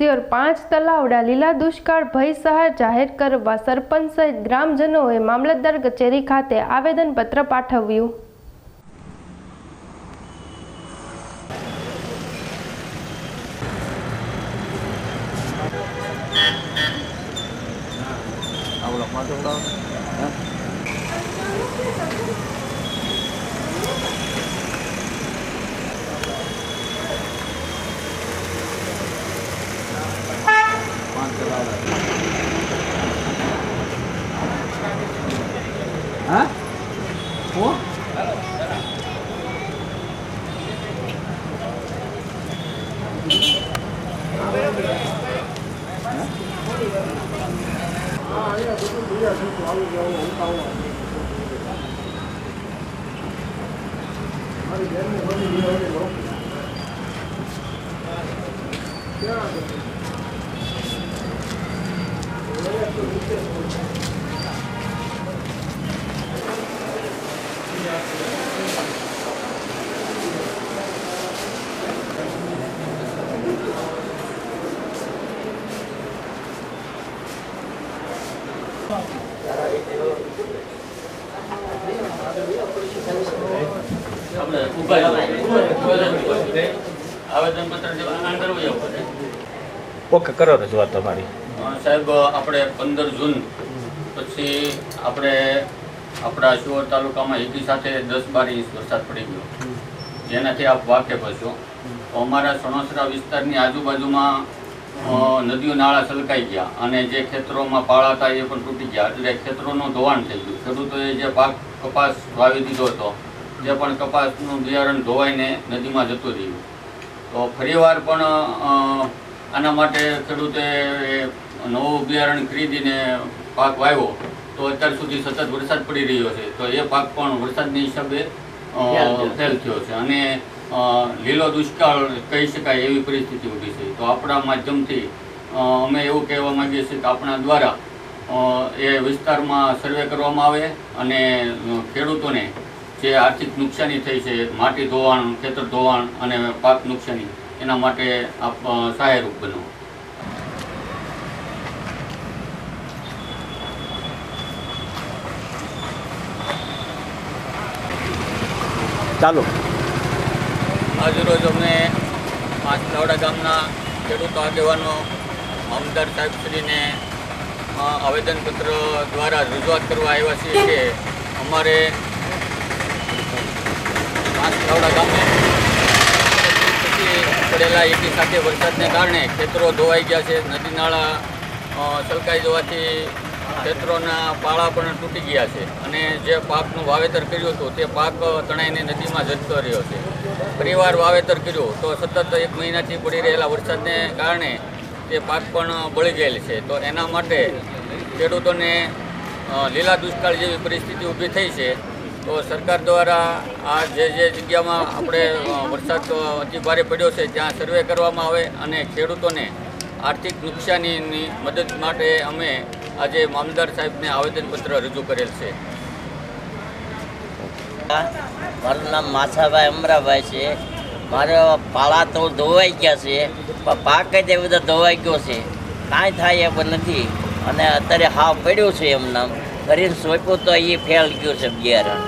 સિયોર પાંચ તલાવડા, લીલા દુષ્કાળ, ભય સહાય જાહેર કરવા સરપંચ સહિત ગ્રામજનોએ મામલતદાર કચેરી ખાતે આવેદનપત્ર પાઠવ્યું. હા. હું આપણે ઊભા રહો. આવેદનપત્ર જેવા અંદર વહી આવો ને. ઓકે કરો રજૂઆત તમારી. સાહેબ આપણે પંદર જૂન પછી આપણે આપણા શિવર તાલુકામાં એકી સાથે દસ બાર ઇંચ વરસાદ પડી ગયો. જેનાથી આપ વાકેફ હશો. અમારા સણોસરા વિસ્તારની આજુબાજુમાં નદીઓ નાળા છલકાઈ ગયા અને જે ખેતરોમાં પાળા હતા એ પણ તૂટી ગયા. એટલે ખેતરોનું ધોવાણ થઈ ગયું. ખેડૂતોએ જે પાક કપાસ વાવી દીધો હતો તે પણ કપાસનું બિયારણ ધોવાઈને નદીમાં જતું રહ્યું. તો ફરીવાર પણ આના માટે ખેડૂતે નવું બિયારણ ખરીદીને પાક વાવ્યો. તો અત્યાર સુધી સતત વરસાદ પડી રહ્યો છે. તો એ પાક પણ વરસાદની હિસાબે ફેલ થયો છે. અને લીલો દુષ્કાળ કહી શકાય એવી પરિસ્થિતિ ઊભી છે. તો આપણા માધ્યમથી અમે એવું કહેવા માંગીએ છીએ કે આપણા દ્વારા એ વિસ્તારમાં સર્વે કરવામાં આવે અને ખેડૂતોને જે આર્થિક નુકસાની થઈ છે માટી ધોવાણ ખેતર ધોવાણ અને પાક નુકસાની એના માટે આપ સહાયરૂપ બનો ચાલો. આજરોજ અમે પાંચ લાવડા ગામના ખેડૂતો આગેવાનો મામલતદાર સાહેબશ્રીને આવેદનપત્ર દ્વારા રજૂઆત કરવા આવ્યા છીએ કે અમારે લાવડા ગામે. પડેલા એકી સાથે વરસાદને કારણે ખેતરો ધોવાઈ ગયા છે. નદી નાળા છલકાઈ જવાથી ખેતરોના પાળા પણ તૂટી ગયા છે. અને જે પાકનું વાવેતર કર્યું હતું, તે પાક તણાઈને નદીમાં જતો રહ્યો છે. ફરીવાર વાવેતર કર્યું તો સતત એક મહિનાથી પડી રહેલા વરસાદને કારણે તે પાક પણ બળી ગયેલ છે. તો એના માટે ખેડૂતોને લીલા દુષ્કાળ જેવી પરિસ્થિતિ ઊભી થઈ છે. તો સરકાર દ્વારા આ જે જે જગ્યામાં આપણે વરસાદ અતિ ભારે પડ્યો છે, ત્યાં સર્વે કરવામાં આવે અને ખેડૂતોને આર્થિક નુકસાનીની મદદ માટે અમે આજે મામલદાર સાહેબને આવેદનપત્ર રજૂ કરેલ છે. મારું નામ માછાભાઈ અમરાભાઈ છે. મારા પાળા તો ધોવાઈ ગયા છે, પણ પાક તે બધો ધોવાઈ ગયો છે. કાંઈ થાય એમ નથી. અને અત્યારે હાવ પડ્યો છે એમ નામ કરીને સોંપ્યું તો એ ફેલ ગયું છે બિયારણ.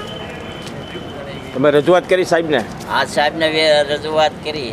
તમે રજૂઆત કરી સાહેબને? આ સાહેબને રજૂઆત કરી.